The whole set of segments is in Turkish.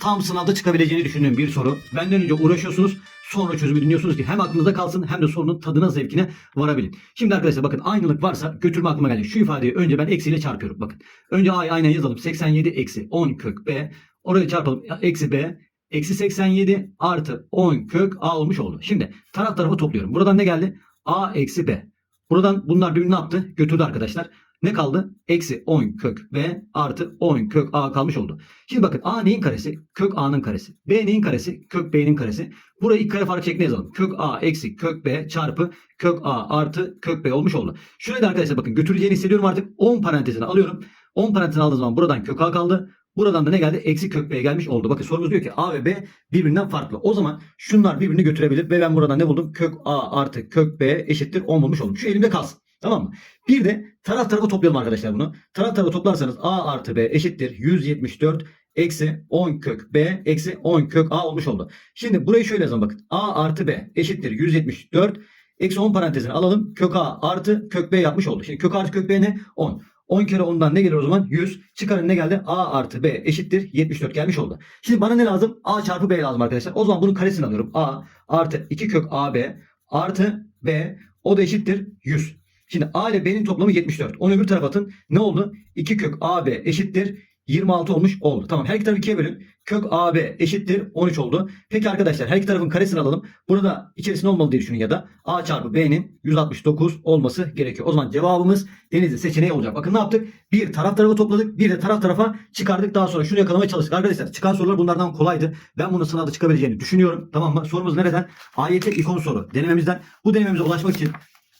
Tam sınavda çıkabileceğini düşündüğüm bir soru. Benden önce uğraşıyorsunuz. Sonra çözümü dinliyorsunuz ki hem aklınızda kalsın hem de sorunun tadına zevkine varabilin. Şimdi arkadaşlar bakın aynılık varsa götürme aklıma geldi. Şu ifadeyi önce ben eksiyle çarpıyorum. Bakın. Önce a'yı aynen yazalım. 87 eksi 10 kök b. Orayı çarpalım. Eksi b. Eksi 87 artı 10 kök a olmuş oldu. Şimdi taraf tarafı topluyorum. Buradan ne geldi? a eksi b. Buradan bunlar birbirini ne yaptı? Götürdü arkadaşlar. Ne kaldı? Eksi 10 kök b artı 10 kök a kalmış oldu. Şimdi bakın a neyin karesi? Kök a'nın karesi. b neyin karesi? Kök b'nin karesi. Burayı kare fark şeklinde yazalım. Kök a eksi kök b çarpı kök a artı kök b olmuş oldu. Şuraya da arkadaşlar bakın götüreceğini hissediyorum artık. 10 parantezine alıyorum. 10 parantezine aldığım zaman buradan kök a kaldı. Buradan da ne geldi? Eksi kök b gelmiş oldu. Bakın sorumuz diyor ki a ve b birbirinden farklı. O zaman şunlar birbirini götürebilir ve ben buradan ne buldum? Kök a artı kök b eşittir 10 bulmuş oldum. Şu elimde kalsın. Tamam mı? Bir de taraf tarafa toplayalım arkadaşlar bunu. Taraf tarafa toplarsanız a artı b eşittir 174 eksi 10 kök b eksi 10 kök a olmuş oldu. Şimdi burayı şöyle yazalım bakın. a artı b eşittir 174 eksi 10 parantezine alalım. Kök a artı kök b yapmış oldu. Şimdi kök artı kök b ne? 10. 10 kere 10'dan ne gelir o zaman? 100. Çıkarın ne geldi? A artı B eşittir 74 gelmiş oldu. Şimdi bana ne lazım? A çarpı B lazım arkadaşlar. O zaman bunun karesini alıyorum. A artı 2 kök AB artı B o da eşittir 100. Şimdi A ile B'nin toplamı 74. Onu öbür tarafa atın. Ne oldu? 2 kök AB eşittir 26 olmuş oldu. Tamam her iki tarafı ikiye bölün. Kök AB eşittir 13 oldu. Peki arkadaşlar her iki tarafın karesini alalım. Burada içerisinde olmalı diye düşünün ya da A çarpı B'nin 169 olması gerekiyor. O zaman cevabımız Denizli seçeneği olacak. Bakın ne yaptık? Bir taraf tarafa topladık. Bir de taraf tarafa çıkardık. Daha sonra şunu yakalamaya çalıştık. Arkadaşlar çıkan sorular bunlardan kolaydı. Ben bunun sınavda çıkabileceğini düşünüyorum. Tamam mı? Sorumuz nereden? AYT ikon soru. Denememizden. Bu denememize ulaşmak için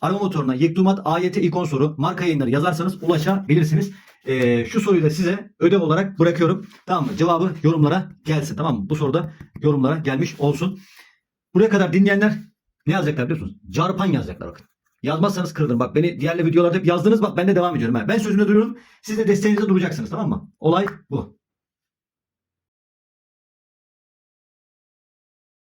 arama motoruna Yektumat AYT ikon soru marka yayınları yazarsanız ulaşabilirsiniz. Ee, şu soruyu da size ödev olarak bırakıyorum. Tamam mı? Cevabı yorumlara gelsin. Tamam mı? Bu soruda yorumlara gelmiş olsun. Buraya kadar dinleyenler ne yazacaklar biliyor musunuz? Carpan yazacaklar bakın. Yazmazsanız kırılırım. Bak beni diğer videolarda hep yazdınız. Bak ben de devam ediyorum. Ben sözümde duruyorum. Siz de desteğinizde duracaksınız. Tamam mı? Olay bu.